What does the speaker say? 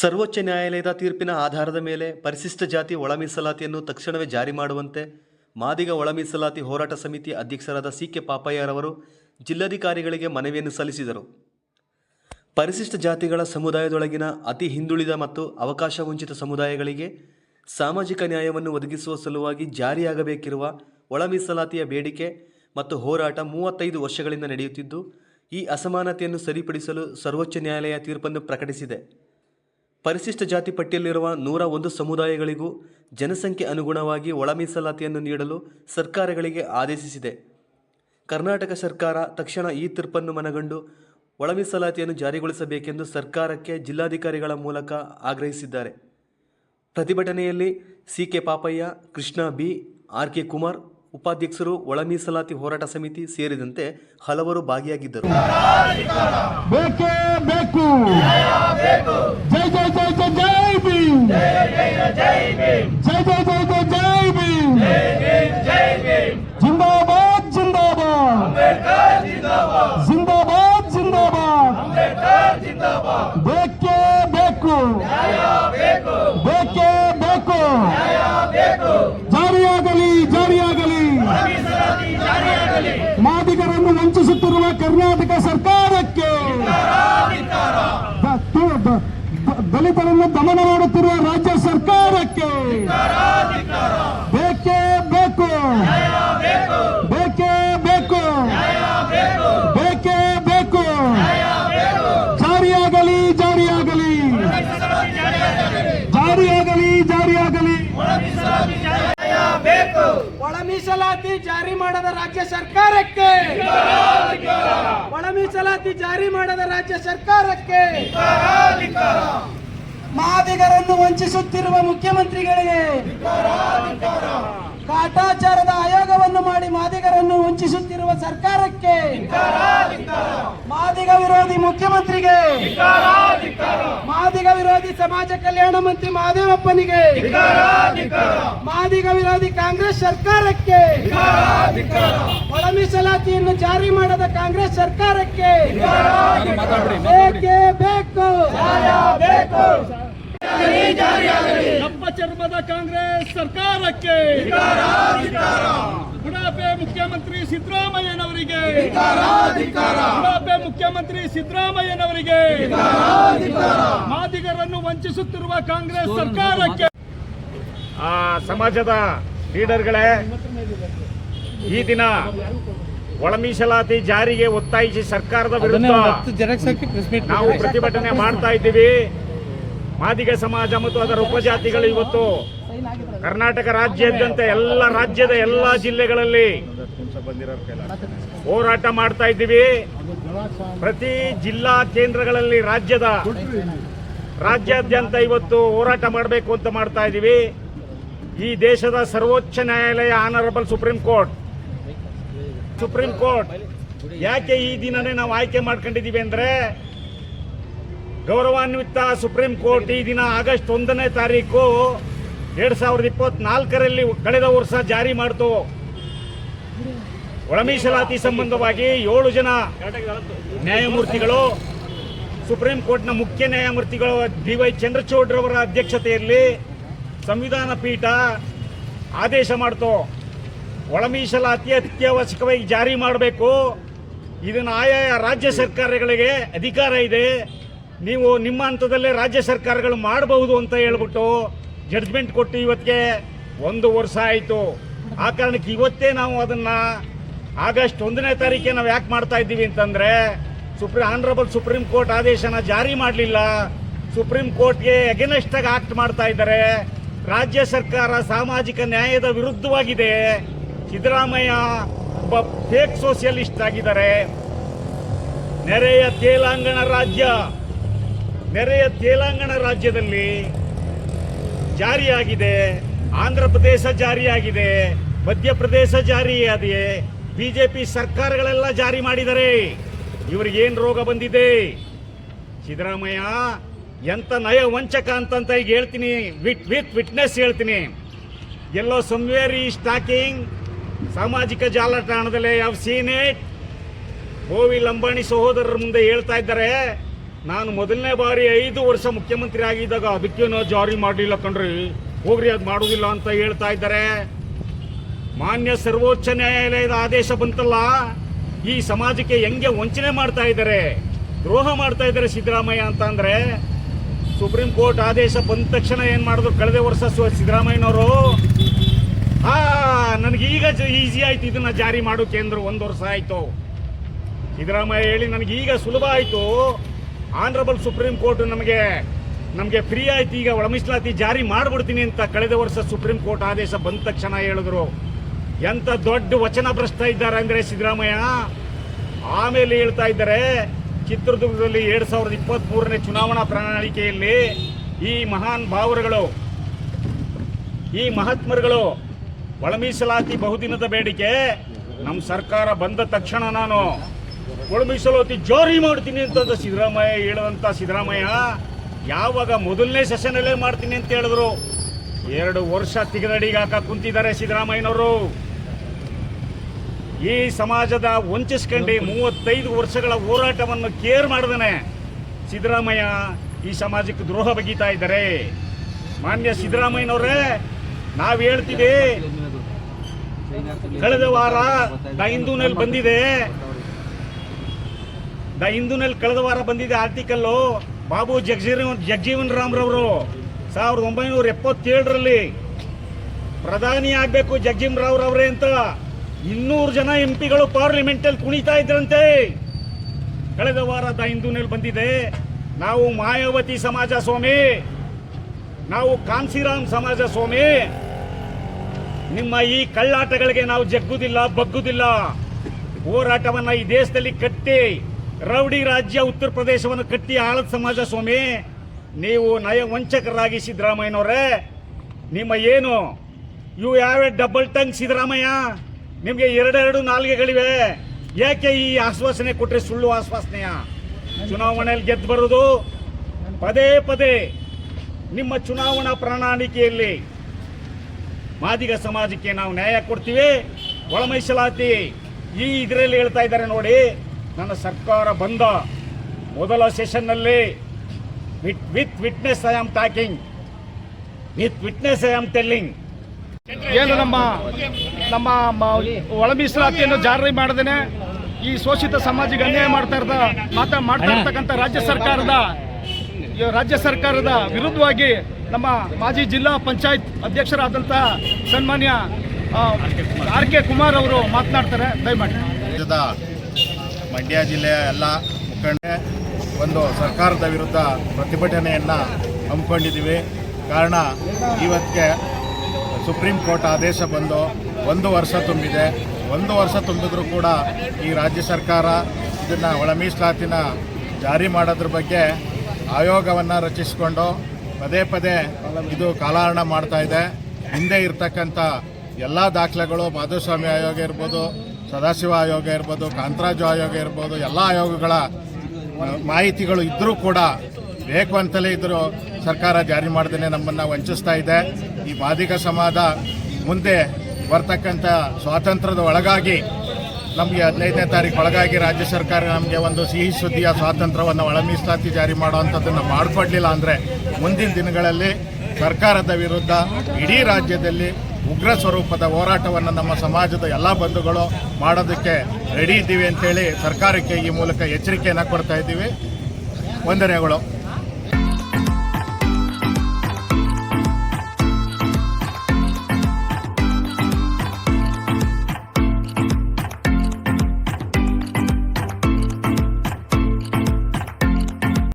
ಸರ್ವೋಚ್ಚ ನ್ಯಾಯಾಲಯದ ತೀರ್ಪಿನ ಆಧಾರದ ಮೇಲೆ ಪರಿಶಿಷ್ಟ ಜಾತಿ ಒಳ ಮೀಸಲಾತಿಯನ್ನು ತಕ್ಷಣವೇ ಜಾರಿ ಮಾಡುವಂತೆ ಮಾದಿಗ ಒಳ ಮೀಸಲಾತಿ ಹೋರಾಟ ಸಮಿತಿ ಅಧ್ಯಕ್ಷರಾದ ಸಿ ಕೆ ಪಾಪಯ್ಯರವರು ಜಿಲ್ಲಾಧಿಕಾರಿಗಳಿಗೆ ಮನವಿಯನ್ನು ಸಲ್ಲಿಸಿದರು. ಪರಿಶಿಷ್ಟ ಜಾತಿಗಳ ಸಮುದಾಯದೊಳಗಿನ ಅತಿ ಹಿಂದುಳಿದ ಮತ್ತು ಅವಕಾಶ ವಂಚಿತ ಸಮುದಾಯಗಳಿಗೆ ಸಾಮಾಜಿಕ ನ್ಯಾಯವನ್ನು ಒದಗಿಸುವ ಸಲುವಾಗಿ ಜಾರಿಯಾಗಬೇಕಿರುವ ಒಳ ಮೀಸಲಾತಿಯ ಬೇಡಿಕೆ ಮತ್ತು ಹೋರಾಟ ಮೂವತ್ತೈದು ವರ್ಷಗಳಿಂದ ನಡೆಯುತ್ತಿದ್ದು, ಈ ಅಸಮಾನತೆಯನ್ನು ಸರಿಪಡಿಸಲು ಸರ್ವೋಚ್ಚ ನ್ಯಾಯಾಲಯ ತೀರ್ಪನ್ನು ಪ್ರಕಟಿಸಿದೆ. ಪರಿಶಿಷ್ಟ ಜಾತಿ ಪಟ್ಟಿಯಲ್ಲಿರುವ ನೂರ ಒಂದು ಸಮುದಾಯಗಳಿಗೂ ಜನಸಂಖ್ಯೆ ಅನುಗುಣವಾಗಿ ಒಳ ಮೀಸಲಾತಿಯನ್ನು ನೀಡಲು ಸರ್ಕಾರಗಳಿಗೆ ಆದೇಶಿಸಿದೆ. ಕರ್ನಾಟಕ ಸರ್ಕಾರ ತಕ್ಷಣ ಈ ತೀರ್ಪನ್ನು ಮನಗಂಡು ಒಳ ಮೀಸಲಾತಿಯನ್ನು ಜಾರಿಗೊಳಿಸಬೇಕೆಂದು ಸರ್ಕಾರಕ್ಕೆ ಜಿಲ್ಲಾಧಿಕಾರಿಗಳ ಮೂಲಕ ಆಗ್ರಹಿಸಿದ್ದಾರೆ. ಪ್ರತಿಭಟನೆಯಲ್ಲಿ C K Papaiah, Krishna B R K Kumar, ಉಪಾಧ್ಯಕ್ಷರು ಒಳ ಮೀಸಲಾತಿ ಹೋರಾಟ ಸಮಿತಿ ಸೇರಿದಂತೆ ಹಲವರು ಭಾಗಿಯಾಗಿದ್ದರು. ಕರ್ನಾಟಕ ಸರ್ಕಾರಕ್ಕೆ. ದಲಿತರನ್ನು ದಮನ ಮಾಡುತ್ತಿರುವ ರಾಜ್ಯ ಸರ್ಕಾರಕ್ಕೆ ಬೇಕೇ ಬೇಕು ಬೇಕೇ ಬೇಕು ಬೇಕೇ ಬೇಕು ಜಾರಿಯಾಗಲಿ ಜಾರಿಯಾಗಲಿ ಜಾರಿಯಾಗಲಿ ಜಾರಿಯಾಗಲಿ ಒಳ ಮೀಸಲಾತಿ ಜಾರಿ ಮಾಡದ ರಾಜ್ಯ ಸರ್ಕಾರಕ್ಕೆ. ಒಳ ಮೀಸಲಾತಿ ಜಾರಿ ಮಾಡದ ರಾಜ್ಯ ಸರ್ಕಾರಕ್ಕೆ. ಮಾದಿಗರನ್ನು ವಂಚಿಸುತ್ತಿರುವ ಮುಖ್ಯಮಂತ್ರಿಗಳಿಗೆ. ಕಾಟಾಚಾರದ ಆಯೋಗವನ್ನು ಮಾಡಿ ಮಾದಿಗರನ್ನು ವಂಚಿಸುತ್ತಿರುವ ಸರ್ಕಾರಕ್ಕೆ. ಮಾದಿಗ ವಿರೋಧಿ ಮುಖ್ಯಮಂತ್ರಿಗೆ. ಸಮಾಜ ಕಲ್ಯಾಣ ಮಂತ್ರಿ ಮಹಾದೇವಪ್ಪನಿಗೆ ಮಾದಿಗ ವಿರೋಧಿ ಕಾಂಗ್ರೆಸ್ ಸರ್ಕಾರಕ್ಕೆ. ಒಳ ಮೀಸಲಾತಿಯನ್ನು ಜಾರಿ ಮಾಡದ ಕಾಂಗ್ರೆಸ್ ಸರ್ಕಾರಕ್ಕೆ. ಬೇಕೇ? ಬೇಕು. ಕಪ್ಪ ಚರ್ಮದ ಕಾಂಗ್ರೆಸ್ ಸರ್ಕಾರಕ್ಕೆ. ಬುಡಾಪೆ ಮುಖ್ಯಮಂತ್ರಿ ಸಿದ್ದರಾಮಯ್ಯನವರಿಗೆ. ಬುಡಾಪೆ ಮುಖ್ಯಮಂತ್ರಿ ಸಿದ್ದರಾಮಯ್ಯನವರಿಗೆ. ಮಾದಿಗರನ್ನು ವಂಚಿಸುತ್ತಿರುವ ಕಾಂಗ್ರೆಸ್ ಸರ್ಕಾರಕ್ಕೆ. ಆ ಸಮಾಜದ ಲೀಡರ್ಗಳೇ ಈ ದಿನ ಒಳ ಮೀಸಲಾತಿ ಜಾರಿಗೆ ಒತ್ತಾಯಿಸಿ ಸರ್ಕಾರದ ವಿರುದ್ಧ ನಾವು ಪ್ರತಿಭಟನೆ ಮಾಡ್ತಾ ಇದ್ದೀವಿ. ಮಾದಿಗ ಸಮಾಜ ಮತ್ತು ಅದರ ಉಪಜಾತಿಗಳು ಇವತ್ತು ಕರ್ನಾಟಕ ರಾಜ್ಯಾದ್ಯಂತ ಎಲ್ಲ ರಾಜ್ಯದ ಎಲ್ಲ ಜಿಲ್ಲೆಗಳಲ್ಲಿ ಹೋರಾಟ ಮಾಡ್ತಾ ಇದ್ದೀವಿ. ಪ್ರತಿ ಜಿಲ್ಲಾ ಕೇಂದ್ರಗಳಲ್ಲಿ ರಾಜ್ಯದ ರಾಜ್ಯಾದ್ಯಂತ ಇವತ್ತು ಹೋರಾಟ ಮಾಡಬೇಕು ಅಂತ ಮಾಡ್ತಾ ಇದ್ದೀವಿ. ಈ ದೇಶದ ಸರ್ವೋಚ್ಚ ನ್ಯಾಯಾಲಯ honourable supreme court supreme court ಯಾಕೆ ಈ ದಿನನೇ ನಾವು ಆಯ್ಕೆ ಮಾಡ್ಕೊಂಡಿದ್ದೀವಿ ಅಂದ್ರೆ ಗೌರವಾನ್ವಿತ ಸುಪ್ರೀಂ ಕೋರ್ಟ್ ಈ ದಿನ ಆಗಸ್ಟ್ ಒಂದನೇ ತಾರೀಕು ಎರಡ್ ಸಾವಿರದ ಇಪ್ಪತ್ನಾಲ್ಕರಲ್ಲಿ ಕಳೆದ ವರ್ಷ ಜಾರಿ ಮಾಡಿತು. ಒಳಮೀಸಲಾತಿ ಸಂಬಂಧವಾಗಿ ಏಳು ಜನ ನ್ಯಾಯಮೂರ್ತಿಗಳು, ಸುಪ್ರೀಂ ಕೋರ್ಟ್ನ ಮುಖ್ಯ ನ್ಯಾಯಮೂರ್ತಿಗಳು ಡಿ ವೈ ಚಂದ್ರಚೂಡ್ರವರ ಅಧ್ಯಕ್ಷತೆಯಲ್ಲಿ ಸಂವಿಧಾನ ಪೀಠ ಆದೇಶ ಮಾಡ್ತು. ಒಳ ಮೀಸಲಾತಿ ಅತ್ಯವಶ್ಯಕವಾಗಿ ಜಾರಿ ಮಾಡಬೇಕು. ಇದನ್ನು ಆಯಾಯ ರಾಜ್ಯ ಸರ್ಕಾರಗಳಿಗೆ ಅಧಿಕಾರ ಇದೆ. ನೀವು ನಿಮ್ಮ ಹಂತದಲ್ಲೇ ರಾಜ್ಯ ಸರ್ಕಾರಗಳು ಮಾಡಬಹುದು ಅಂತ ಹೇಳ್ಬಿಟ್ಟು ಜಡ್ಜ್ಮೆಂಟ್ ಕೊಟ್ಟು ಇವತ್ತಿಗೆ ಒಂದು ವರ್ಷ ಆಯಿತು. ಆ ಕಾರಣಕ್ಕೆ ಇವತ್ತೇ ನಾವು ಅದನ್ನ ಆಗಸ್ಟ್ ಒಂದನೇ ತಾರೀಕೆ ನಾವು ಯಾಕೆ ಮಾಡ್ತಾ ಇದ್ದೀವಿ ಅಂತಂದ್ರೆ ಸುಪ್ರೀಂ ಆನರಬಲ್ ಸುಪ್ರೀಂ ಕೋರ್ಟ್ ಆದೇಶನ ಜಾರಿ ಮಾಡಲಿಲ್ಲ. ಸುಪ್ರೀಂ ಕೋರ್ಟ್ಗೆ ಅಗೇನೆಸ್ಟ್ ಆಗಿ ಆಕ್ಟ್ ಮಾಡ್ತಾ ಇದ್ದಾರೆ. ರಾಜ್ಯ ಸರ್ಕಾರ ಸಾಮಾಜಿಕ ನ್ಯಾಯದ ವಿರುದ್ಧವಾಗಿದೆ. ಸಿದ್ದರಾಮಯ್ಯ ಒಬ್ಬ ಫೇಕ್ ಸೋಷಿಯಲಿಸ್ಟ್ ಆಗಿದ್ದಾರೆ. ನೆರೆಯ ತೇಲಂಗಾಣ ರಾಜ್ಯ. ನೆರೆಯ ತೇಲಂಗಾಣ ರಾಜ್ಯದಲ್ಲಿ ಜಾರಿಯಾಗಿದೆ, ಆಂಧ್ರ ಪ್ರದೇಶ ಜಾರಿಯಾಗಿದೆ ಮಧ್ಯಪ್ರದೇಶ ಜಾರಿಯಾಗಿದೆ, ಬಿಜೆಪಿ ಸರ್ಕಾರಗಳೆಲ್ಲ ಜಾರಿ ಮಾಡಿದ್ದಾರೆ ಇವ್ರಿಗೇನು ರೋಗ ಬಂದಿದೆ? ಸಿದ್ದರಾಮಯ್ಯ, ಎಂತ ನಯ ವಂಚಕ ಅಂತಂತ ಈಗ ಹೇಳ್ತೀನಿ ವಿತ್ ವಿತ್ ವಿಟ್ನೆಸ್ ಹೇಳ್ತೀನಿ. ಎಲ್ಲೋ ಸಮ್ವೇರ್ ಈ ಸ್ಟಾಕಿಂಗ್ ಸಾಮಾಜಿಕ ಜಾಲತಾಣದಲ್ಲಿ ಯಾವ ಸೀನ್ ಇಟ್ ಗೋವಿ ಲಂಬಾಣಿ ಸಹೋದರರ ಮುಂದೆ ಹೇಳ್ತಾ ಇದ್ದಾರೆ ನಾನು ಮೊದಲನೇ ಬಾರಿ ಐದು ವರ್ಷ ಮುಖ್ಯಮಂತ್ರಿ ಆಗಿದ್ದಾಗ ಅದಕ್ಕೇನು ಜಾರಿ ಮಾಡಲಿಲ್ಲ ಕಣ್ರಿ. ಹೋಗ್ರಿ, ಅದು ಮಾಡುವುದಿಲ್ಲ ಅಂತ ಹೇಳ್ತಾ ಇದ್ದಾರೆ. ಮಾನ್ಯ ಸರ್ವೋಚ್ಚ ನ್ಯಾಯಾಲಯದ ಆದೇಶ ಬಂತಲ್ಲ, ಈ ಸಮಾಜಕ್ಕೆ ಹೆಂಗೆ ವಂಚನೆ ಮಾಡ್ತಾ ಇದ್ದಾರೆ, ದ್ರೋಹ ಮಾಡ್ತಾ ಇದ್ದಾರೆ ಸಿದ್ದರಾಮಯ್ಯ ಅಂತ ಅಂದರೆ, ಸುಪ್ರೀಂ ಕೋರ್ಟ್ ಆದೇಶ ಬಂದ ತಕ್ಷಣ ಏನು ಮಾಡಿದ್ರು ಕಳೆದ ವರ್ಷ ಸಿದ್ದರಾಮಯ್ಯನವರು? ನನಗೆ ಈಗ ಈಸಿ ಆಯ್ತು ಇದನ್ನ ಜಾರಿ ಮಾಡೋ ಕೇಂದ್ರ ಒಂದು ವರ್ಷ ಆಯ್ತು. ಸಿದ್ದರಾಮಯ್ಯ ಹೇಳಿ, ನನಗೀಗ ಸುಲಭ ಆಯಿತು. ಆನರಬಲ್ ಸುಪ್ರೀಂ ಕೋರ್ಟ್ ನಮಗೆ ನಮಗೆ ಫ್ರೀ ಆಯ್ತು, ಈಗ ಒಳಮಿಸಲಾತಿ ಜಾರಿ ಮಾಡಿಬಿಡ್ತೀನಿ ಅಂತ ಕಳೆದ ವರ್ಷ ಸುಪ್ರೀಂ ಕೋರ್ಟ್ ಆದೇಶ ಬಂದ ತಕ್ಷಣ ಹೇಳಿದ್ರು. ಎಂತ ದೊಡ್ಡ ವಚನ ಭ್ರಷ್ಟ ಇದ್ದಾರೆ ಅಂದ್ರೆ ಸಿದ್ದರಾಮಯ್ಯ? ಆಮೇಲೆ ಹೇಳ್ತಾ ಇದ್ದಾರೆ, ಚಿತ್ರದುರ್ಗದಲ್ಲಿ ಎರಡ್ ಸಾವಿರದ ಇಪ್ಪತ್ತ್ ಮೂರನೇ ಚುನಾವಣಾ ಪ್ರಣಾಳಿಕೆಯಲ್ಲಿ ಈ ಮಹಾನ್ ಭಾವರುಗಳು ಈ ಮಹಾತ್ಮರುಗಳು ಒಳಮೀಸಲಾತಿ ಬಹುದಿನದ ಬೇಡಿಕೆ. ನಮ್ಮ ಸರ್ಕಾರ ಬಂದ ತಕ್ಷಣ ನಾನು ಒಳ ಮೀಸಲಾತಿ ಜಾರಿ ಮಾಡ್ತೀನಿ ಅಂತಂದ ಸಿದ್ದರಾಮಯ್ಯ ಹೇಳುವಂಥ ಸಿದ್ದರಾಮಯ್ಯ, ಯಾವಾಗ ಮೊದಲನೇ ಸೆಷನಲ್ಲೇ ಮಾಡ್ತೀನಿ ಅಂತ ಹೇಳಿದ್ರು. ಎರಡು ವರ್ಷ ತಿಗದಡಿಗೆ ಹಾಕ ಕುಂತಿದ್ದಾರೆ ಸಿದ್ದರಾಮಯ್ಯನವರು. ಈ ಸಮಾಜದ ವಂಚಿಸ್ಕೊಂಡು ಮೂವತ್ತೈದು ವರ್ಷಗಳ ಹೋರಾಟವನ್ನು ಕೇರ್ ಮಾಡದನೆ ಸಿದ್ದರಾಮಯ್ಯ ಈ ಸಮಾಜಕ್ಕೆ ದ್ರೋಹ ಬಗೀತಾ ಇದ್ದಾರೆ. ಮಾನ್ಯ ಸಿದ್ದರಾಮಯ್ಯನವರೇ, ನಾವು ಹೇಳ್ತೀವಿ, ಕಳೆದ ವಾರ ನಾ ಹಿಂದೂನಲ್ಲಿ ಬಂದಿದೆ. ದ ಹಿಂದೂನಲ್ಲಿ ಕಳೆದ ವಾರ ಬಂದಿದೆ ಆರ್ಟಿಕಲ್ಲು ಬಾಬು ಜಗಜೀವನ್ ಜಗಜೀವನ್ ರಾಮ್ರವರು ಸಾವಿರದ ಒಂಬೈನೂರ ಎಪ್ಪತ್ತೇಳರಲ್ಲಿ ಪ್ರಧಾನಿ ಆಗಬೇಕು ಜಗಜೀವನ್ ರಾವ್ ರವರೇ ಅಂತ ಇನ್ನೂರು ಜನ ಎಂ ಪಿಗಳು ಪಾರ್ಲಿಮೆಂಟಲ್ಲಿ ಕುಣಿತಾ ಇದ್ರಂತೆ. ಕಳೆದ ವಾರದ ಹಿಂದೂನಲ್ಲಿ ಬಂದಿದೆ. ನಾವು ಮಾಯಾವತಿ ಸಮಾಜ ಸ್ವಾಮಿ, ನಾವು ಕಾನ್ಸಿರಾಮ್ ಸಮಾಜ ಸ್ವಾಮಿ, ನಿಮ್ಮ ಈ ಕಳ್ಳಾಟಗಳಿಗೆ ನಾವು ಜಗ್ಗುದಿಲ್ಲ, ಬಗ್ಗುದಿಲ್ಲ. ಹೋರಾಟವನ್ನ ಈ ದೇಶದಲ್ಲಿ ಕಟ್ಟಿ ರೌಡಿ ರಾಜ್ಯ ಉತ್ತರ ಪ್ರದೇಶವನ್ನು ಕಟ್ಟಿ ಆಳದ ಸಮಾಜ ಸ್ವಾಮಿ, ನೀವು ನಯ ವಂಚಕರಾಗಿ ಸಿದ್ದರಾಮಯ್ಯನವರೇ, ನಿಮ್ಮ ಏನು ಇವು ಯಾವ ಡಬಲ್ ಟಂಗ್ ಸಿದ್ದರಾಮಯ್ಯ? ನಿಮಗೆ ಎರಡೆರಡು ನಾಲ್ಗೆಗಳಿವೆ. ಯಾಕೆ ಈ ಆಶ್ವಾಸನೆ ಕೊಟ್ಟರೆ ಸುಳ್ಳು ಆಶ್ವಾಸನೆಯ? ಚುನಾವಣೆಯಲ್ಲಿ ಗೆದ್ದು ಬರೋದು ಪದೇ ಪದೇ ನಿಮ್ಮ ಚುನಾವಣಾ ಪ್ರಣಾಳಿಕೆಯಲ್ಲಿ. ಮಾದಿಗ ಸಮಾಜಕ್ಕೆ ನಾವು ನ್ಯಾಯ ಕೊಡ್ತೀವಿ. ಒಳ ಮೀಸಲಾತಿ ಈ ಇದರಲ್ಲಿ ಹೇಳ್ತಾ ಇದ್ದಾರೆ ನೋಡಿ. ನನ್ನ ಸರ್ಕಾರ ಬಂದ ಮೊದಲ ಸೆಷನ್ನಲ್ಲಿ with with witness I am talking. With witness I am telling. ಏನು ನಮ್ಮ ನಮ್ಮ ಮ- ಒಳ ಮೀಸಲಾತಿಯನ್ನು ಜಾರಿ ಮಾಡದೇನೆ ಈ ಶೋಷಿತ ಸಮಾಜಕ್ಕೆ ಅನ್ಯಾಯ ಮಾಡ್ತಾ ಇರ್ದ ಮಾತ ಮಾಡ್ತಾ ಇರ್ತಕ್ಕಂಥ ರಾಜ್ಯ ಸರ್ಕಾರದ ರಾಜ್ಯ ಸರ್ಕಾರದ ವಿರುದ್ಧವಾಗಿ ನಮ್ಮ ಮಾಜಿ ಜಿಲ್ಲಾ ಪಂಚಾಯತ್ ಅಧ್ಯಕ್ಷರಾದಂಥ ಸನ್ಮಾನ್ಯ ಆರ್ ಕೆ ಕುಮಾರ್ ಅವರು ಮಾತನಾಡ್ತಾರೆ. ದಯಮಾಡಿ. ಮಂಡ್ಯ ಜಿಲ್ಲೆಯ ಎಲ್ಲ ಮುಖಂಡ ಒಂದು ಸರ್ಕಾರದ ವಿರುದ್ಧ ಪ್ರತಿಭಟನೆಯನ್ನು ಹಮ್ಮಿಕೊಂಡಿದ್ದೀವಿ. ಕಾರಣ ಇವತ್ತಿಗೆ ಸುಪ್ರೀಂ ಕೋರ್ಟ್ ಆದೇಶ ಬಂದು ಒಂದು ವರ್ಷ ತುಂಬಿದೆ. ಒಂದು ವರ್ಷ ತುಂಬಿದ್ರೂ ಕೂಡ ಈ ರಾಜ್ಯ ಸರ್ಕಾರ ಇದನ್ನು ಒಳ ಮೀಸಲಾತಿನ ಜಾರಿ ಮಾಡೋದ್ರ ಬಗ್ಗೆ ಆಯೋಗವನ್ನು ರಚಿಸಿಕೊಂಡು ಪದೇ ಪದೇ ಇದು ಕಾಲಹರಣ ಮಾಡ್ತಾ ಇದೆ. ಹಿಂದೆ ಇರ್ತಕ್ಕಂಥ ಎಲ್ಲ ದಾಖಲೆಗಳು ಮಾಧುಸ್ವಾಮಿ ಆಯೋಗ ಇರ್ಬೋದು ಸದಾಶಿವ ಆಯೋಗ ಇರ್ಬೋದು, ಕಾಂತರಾಜು ಆಯೋಗ ಇರ್ಬೋದು, ಎಲ್ಲ ಆಯೋಗಗಳ ಮಾಹಿತಿಗಳು ಇದ್ದರೂ ಕೂಡ ಬೇಕು ಅಂತಲೇ ಇದ್ದರೂ ಸರ್ಕಾರ ಜಾರಿ ಮಾಡ್ದೇ ನಮ್ಮನ್ನು ವಂಚಿಸ್ತಾ ಇದೆ. ಈ ಮಾದಿಗ ಸಮಾಜ ಮುಂದೆ ಬರ್ತಕ್ಕಂಥ ಸ್ವಾತಂತ್ರ್ಯದ ಒಳಗಾಗಿ ನಮಗೆ ಹದಿನೈದನೇ ತಾರೀಕು ಒಳಗಾಗಿ ರಾಜ್ಯ ಸರ್ಕಾರ ನಮಗೆ ಒಂದು ಸಿಹಿ ಸುದ್ದಿಯ ಸ್ವಾತಂತ್ರ್ಯವನ್ನು ಒಳ ಮೀಸಲಾತಿ ಜಾರಿ ಮಾಡುವಂಥದ್ದನ್ನು ಮಾಡಿಕೊಡ್ಲಿಲ್ಲ ಅಂದರೆ ಮುಂದಿನ ದಿನಗಳಲ್ಲಿ ಸರ್ಕಾರದ ವಿರುದ್ಧ ಇಡೀ ರಾಜ್ಯದಲ್ಲಿ ಉಗ್ರ ಸ್ವರೂಪದ ಹೋರಾಟವನ್ನು ನಮ್ಮ ಸಮಾಜದ ಎಲ್ಲ ಬಂಧುಗಳು ಮಾಡೋದಕ್ಕೆ ರೆಡಿ ಇದ್ದೀವಿ ಅಂತೇಳಿ ಸರ್ಕಾರಕ್ಕೆ ಈ ಮೂಲಕ ಎಚ್ಚರಿಕೆಯನ್ನು ಕೊಡ್ತಾ ಇದ್ದೀವಿ. ವಂದನೆಗಳು.